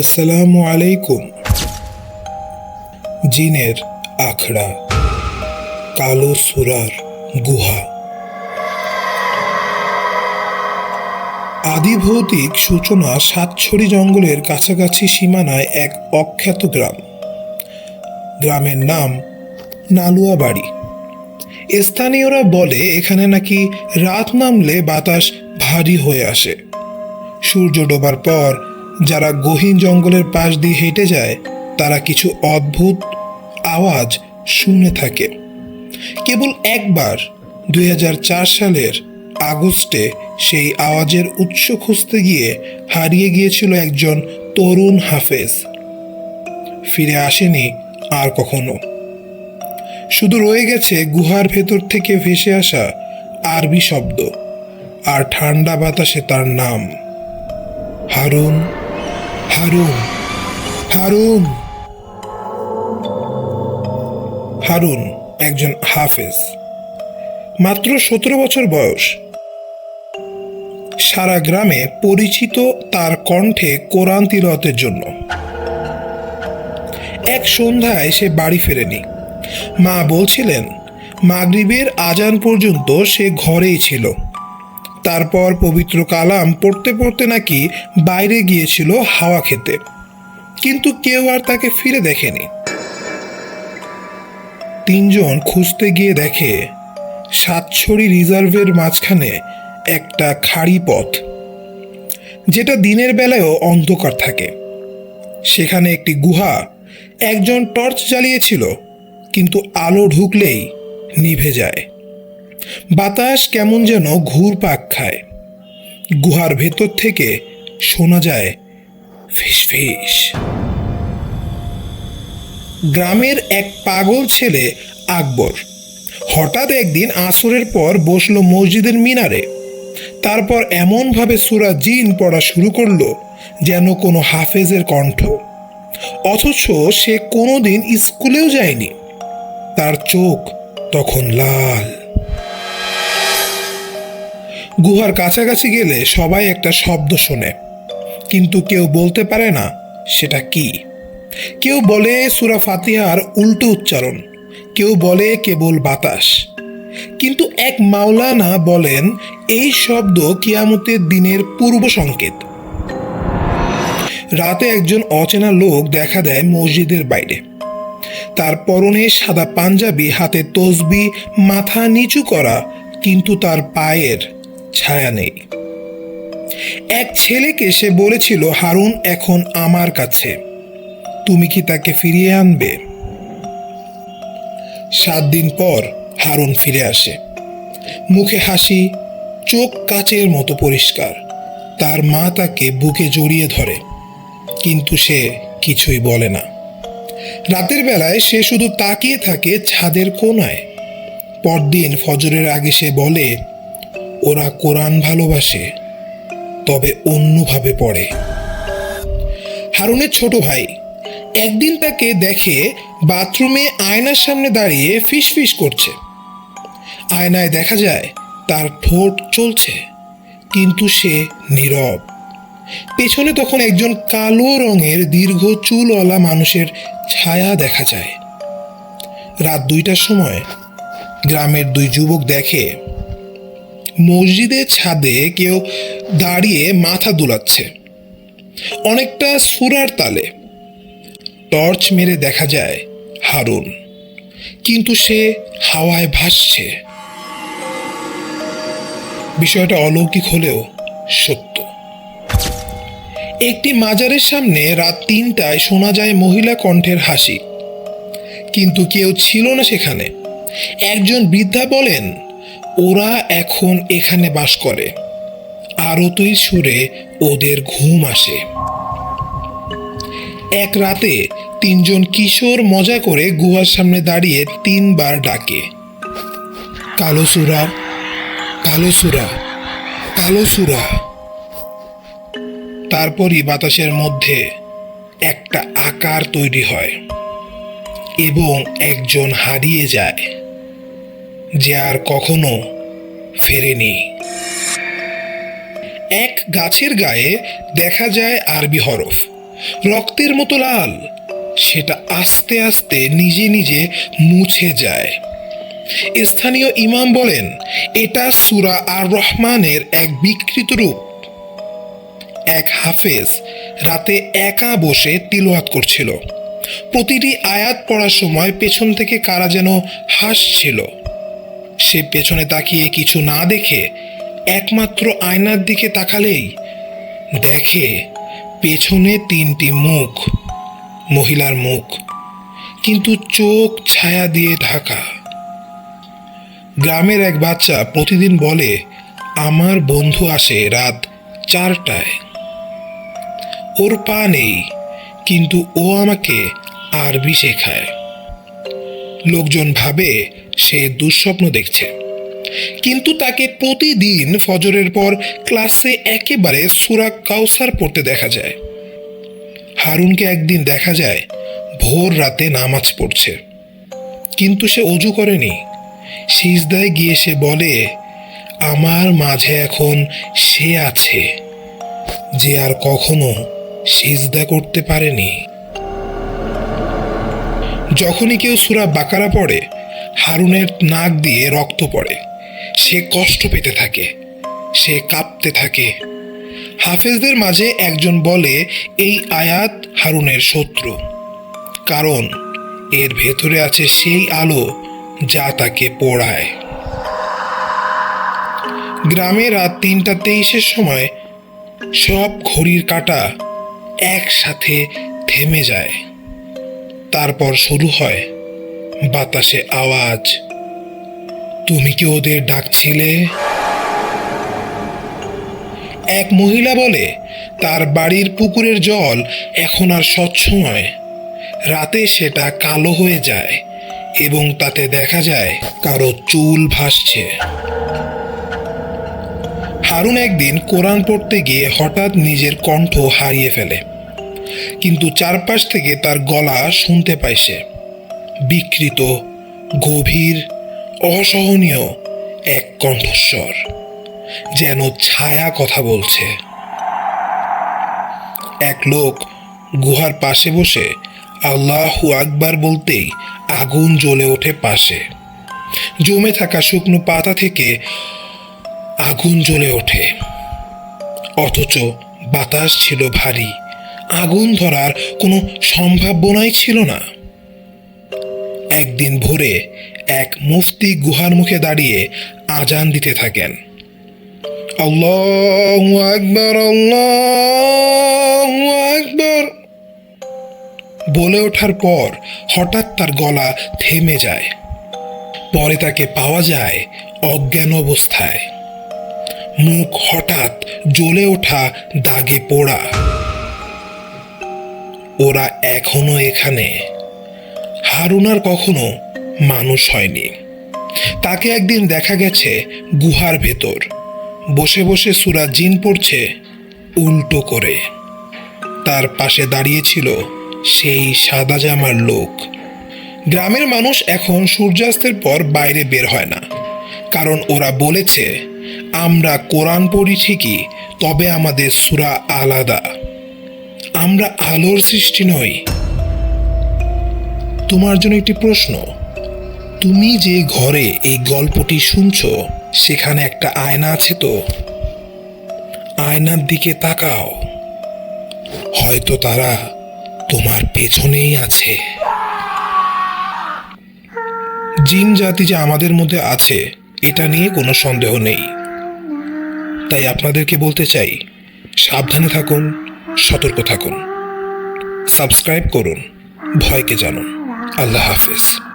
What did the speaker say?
আসসালামু আলাইকুম। জিনের আখড়া, কালো সুরার গুহা। আদিভৌতিক সূচনা সাতছড়ি জঙ্গলের কাছাকাছি সীমানায় এক অখ্যাত গ্রাম। গ্রামের নাম নালুয়া বাড়ি স্থানীয়রা বলে, এখানে নাকি রাত নামলে বাতাস ভারী হয়ে আসে। সূর্য ডোবার পর যারা গহীন জঙ্গলের পাশ দিয়ে হেঁটে যায়, তারা কিছু অদ্ভুত আওয়াজ শুনে থাকে। কেবল একবার, দুই হাজার চার সালের আগস্টে সেই আওয়াজের উৎস খুঁজতে গিয়ে হারিয়ে গিয়েছিল একজন তরুণ হাফেজ। ফিরে আসেনি আর কখনো। শুধু রয়ে গেছে গুহার ভেতর থেকে ভেসে আসা আরবি শব্দ, আর ঠান্ডা বাতাসে তার নাম, হারুন হারুন হারুন। হারুন একজন হাফেজ। মাত্র সতেরো বছর বয়স। সারা গ্রামে পরিচিত তার কণ্ঠে কোরআন তিলতের জন্য। এক সন্ধ্যায় সে বাড়ি ফেরেনি। মা বলছিলেন, মাগরিবের আজান পর্যন্ত সে ঘরেই ছিল। তারপর পবিত্র কালাম পড়তে পড়তে নাকি বাইরে গিয়েছিল হাওয়া খেতে। কিন্তু কেউ আর তাকে ফিরে দেখেনি। তিনজন খুঁজতে গিয়ে দেখে সাতছড়ি রিজার্ভের মাঝখানে একটা খাড়ি পথ, যেটা দিনের বেলায়ও অন্ধকার থাকে। সেখানে একটি গুহা, একজন টর্চ জ্বালিয়েছিল, কিন্তু আলো ঢুকলেই নিভে যায়। বাতাস কেমন যেন ঘুর পাক খায়। গুহার ভেতর থেকে শোনা যায় ফিস ফিস। গ্রামের এক পাগল ছেলে আকবর হঠাৎ একদিন আসরের পর বসল মসজিদের মিনারে। তারপর এমনভাবে সুরা জিন পড়া শুরু করল যেন কোনো হাফেজের কণ্ঠ। অথচ সে কোনোদিন স্কুলেও যায়নি। তার চোখ তখন লাল। গুহার কাছাকাছি গেলে সবাই একটা শব্দ শোনে। কিন্তু কেউ বলতে পারে না, সেটা কি? কেউ বলে সুরা ফাতিহার উল্টো উচ্চারণ, কেউ বলে কেবল বাতাস। কিন্তু এক মাওলানা বলেন, এই শব্দ কিয়ামতের দিনের পূর্ব সংকেত। রাতে একজন অচেনা লোক দেখা দেয় মসজিদের বাইরে। তার পরনে সাদা পাঞ্জাবি, হাতে তসবি, মাথা নিচু করা, কিন্তু তার পায়ের ছায়া নেই। এক ছেলেকে সে বলেছিল, হারুন, এখন আমার কাছে। তুমি কি তাকে ফিরিয়ে আনবে? সাত দিন পর হারুন ফিরে আসে। মুখে হাসি, চোখ কাচের মতো পরিষ্কার। তার মা তাকে বুকে জড়িয়ে ধরে, কিন্তু সে কিছুই বলে না। রাতের বেলায় সে শুধু তাকিয়ে থাকে ছাদের কোনায় পরদিন ফজরের আগে সে বলে ওরা কোরআন ভালোবাসে, তবে অন্যভাবে পড়ে। হারুনের ছোট ভাই একদিন তাকে দেখে বাথরুমে আয়নার সামনে দাঁড়িয়ে ফিসফিস করছে। আয়নায় দেখা যায় তার ঠোঁট চলছে, কিন্তু সে নীরব। পেছনে তখন একজন কালো রঙের দীর্ঘ চুলওয়ালা মানুষের ছায়া দেখা যায়। রাত দুইটার সময় গ্রামের দুই যুবক দেখে মসজিদের ছাদে কেউ দাঁড়িয়ে মাথা দুলাচ্ছে। অনেকটা সুরার তালে টর্চ মেরে দেখা যায় হারুন, কিন্তু সে হাওয়ায় ভাসছে। বিষয়টা অলৌকিক হলেও সত্য। একটি মাজারের সামনে রাত তিনটায় শোনা যায় মহিলা কণ্ঠের হাসি, কিন্তু কেউ ছিল না সেখানে। একজন বৃদ্ধা বলেন ওরা এখন এখানে বাস করে। আরতির সুরে ওদের ঘুম আসে। এক রাতে তিনজন কিশোর মজা করে গুহার সামনে দাঁড়িয়ে তিনবার ডাকে। কালো সুরা কালো সুরা কালো সুরা। তারপরই বাতাসের মধ্যে একটা আকার তৈরি হয় এবং একজন হারিয়ে যায়। যে আর কখনো ফেরেনি। এক গাছের গায়ে দেখা যায় আরবি হরফ। রক্তের মতো লাল। সেটা আস্তে আস্তে নিজে নিজে মুছে যায়। স্থানীয় ইমাম বলেন, এটা সুরা আর রহমানের এক বিকৃত রূপ। এক হাফেজ রাতে একা বসে তিলওয়াত করছিল। প্রতিটি আয়াত পড়ার সময় পেছন থেকে কারা যেন হাসছিল। সে পেছনে তাকিয়ে কিছু না দেখে একমাত্র আয়নার দিকে তাকালেই দেখে পেছনে তিনটি মুখ, মহিলার মুখ, কিন্তু চোখ ছায়া দিয়ে ঢাকা। গ্রামের এক বাচ্চা প্রতিদিন বলে, আমার বন্ধু আসে রাত চারটায়। ওর পা নেই, কিন্তু ও আমাকে আরবি শেখায়। লোকজন ভাবে সে দুঃস্বপ্ন দেখছে। কিন্তু তাকে প্রতিদিন ফজরের পর ক্লাসে একেবারে সুরা কাউসার পড়তে দেখা যায়। হারুনকে একদিন দেখা যায়, ভোর রাতে নামাজ পড়ছে। কিন্তু সে অজু করেনি। সিজদায় গিয়ে সে বলে, আমার মাঝে এখন সে আছে, যে আর কখনো সিজদা করতে পারেনি। যখনই কেউ সুরা বাকারা পড়ে, হারুনের নাক দিয়ে রক্ত পড়ে। সে কষ্ট পেতে থাকে, সে কাঁপতে থাকে। হাফেজদের মাঝে একজন বলে, এই আয়াত হারুনের শত্রু। কারণ এর ভেতরে আছে সেই আলো যা তাকে পোড়ায়। গ্রামে রাত তিনটা তেইশের সময় সব ঘড়ির কাঁটা একসাথে থেমে যায়। তারপর শুরু হয় বাতাসে আওয়াজ। তুমি কি ওদের ডাকছিলে? এক মহিলা বলে, তার বাড়ির পুকুরের জল এখন আর স্বচ্ছ নয়। রাতে সেটা কালো হয়ে যায় এবং তাতে দেখা যায় কারও চুল ভাসছে। হারুন একদিন কোরআন পড়তে গিয়ে হঠাৎ নিজের কণ্ঠ হারিয়ে ফেলে। কিন্তু চারপাশ থেকে তার গলা শুনতে পায় সে। বিকৃত, গভীর, অসহনীয় এক কণ্ঠস্বর, যেন ছায়া কথা বলছে। এক লোক গুহার পাশে বসে আল্লাহু আকবার বলতেই আগুন জ্বলে ওঠে পাশে। জমে থাকা শুকনো পাতা থেকে আগুন জ্বলে ওঠে। অথচ বাতাস ছিল ভারী আগুন ধরার কোনো সম্ভাবনাই ছিল না। একদিন ভোরে এক মুফতি গুহার মুখে দাঁড়িয়ে আজান দিতে থাকেন। আকবার আকবার। বলে ওঠার পর হঠাৎ তার গলা থেমে যায়। পরে তাকে পাওয়া যায় অজ্ঞান অবস্থায়। মুখ হঠাৎ জ্বলে ওঠা দাগে পোড়া। ওরা এখনও এখানে। হারুনার কখনো মানুষ হয়নি। তাকে একদিন দেখা গেছে গুহার ভেতর। বসে বসে সুরা জিন পড়ছে উল্টো করে। তার পাশে দাঁড়িয়েছিল সেই সাদা জামার লোক। গ্রামের মানুষ এখন সূর্যাস্তের পর বাইরে বের হয় না। কারণ ওরা বলেছে, আমরা কোরআন পড়ি ঠিকই, তবে আমাদের সুরা আলাদা। আমরা আলোর সৃষ্টি নই। তোমার জন্য একটি প্রশ্ন। তুমি যে ঘরে এই গল্পটি শুনছো, সেখানে একটা আয়না আছে তো? আয়নার দিকে তাকাও। হয়তো তারা তোমার পেছনেই আছে। জিন জাতি যে আমাদের মধ্যে আছে, এটা নিয়ে কোনো সন্দেহ নেই। তাই আপনাদেরকে বলতে চাই, সাবধানে থাকুন সতর্ক থাকুন। সাবস্ক্রাইব করুন। ভয়কে জানুন। আল্লাহ হাফেজ।